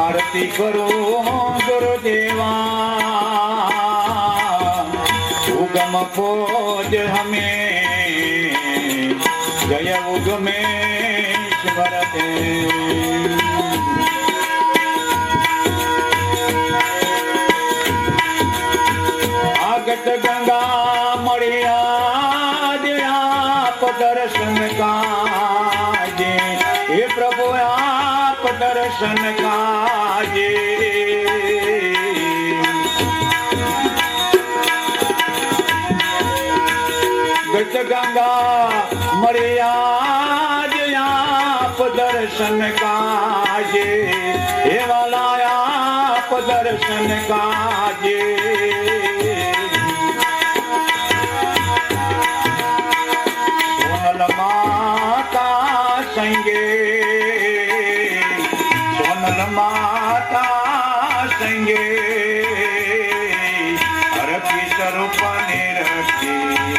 આરતી કરો ગુરુદેવા ઉગમ પોજ હમે જય ઉગમેશ્વર દેવ દર્શન કાજે ગત ગંગા મળ્યા આપ દર્શન કાજે હે વાલા આપ દર્શન કાજે સંગે હરકી સ્વરૂપને રખી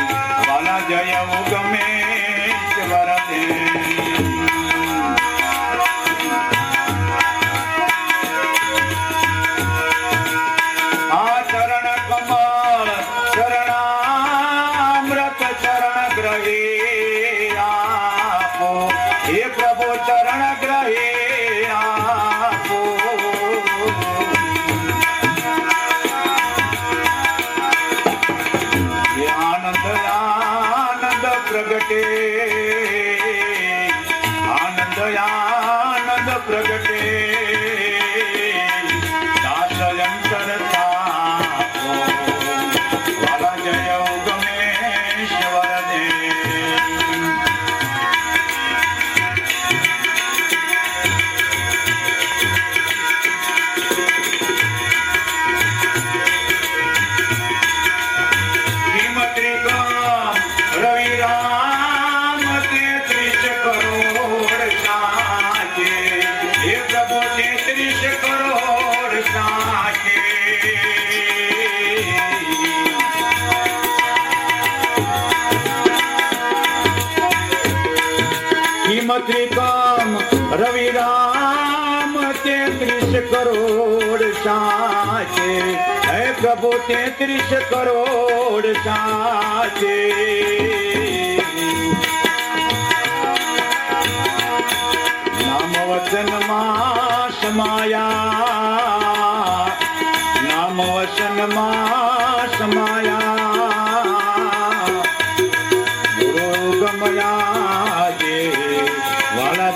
વાલા જય ઉગમે વરદે આ प्रगटे શ્રીમત્રિકમ રવિ રામ તેત્રીસ કરોડ સાચે. હે પ્રભુ, તેત્રીસ કરોડ સાચે. નામ વચનમાં સમાયા. નામ વચનમાં સમાયા. ગુરુ ગમયા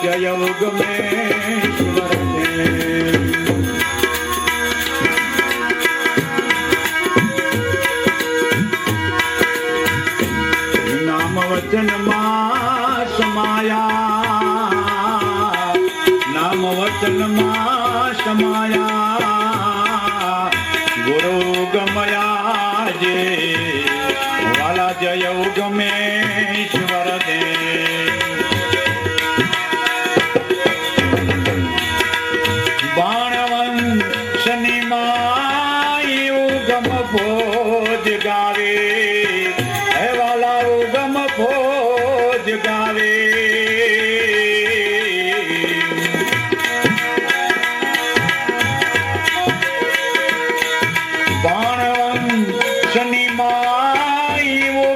જય ઉગમેશ્વર. નામ વચનમાં સમાયા નામ વચનમાં સમાયા ગુરુ ગમયા જે વાલા જય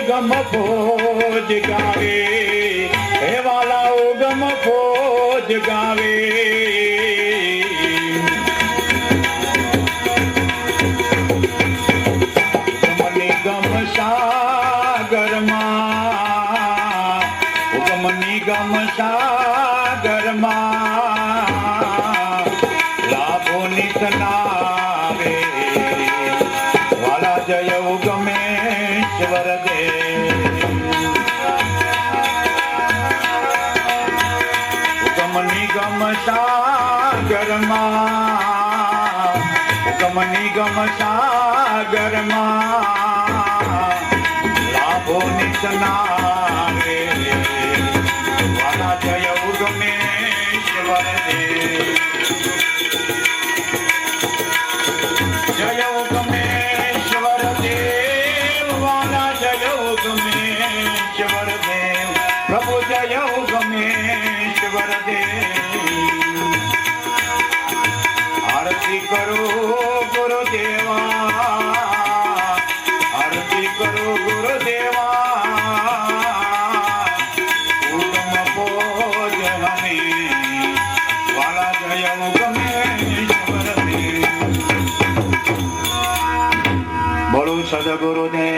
માઈ ફોજ ગાવે. હે વાલા ઉગમ ભોજ ગાવે. ઉગમની ગમ સાગરમાં ઉગમની ગમ સાગરમાં, લાભો નિતનાવે ઉગમ નિગમ સાગરમાં ગમ નિગમ સાગરમાં લાભો નિતનાવે বড় সদগুরুদেব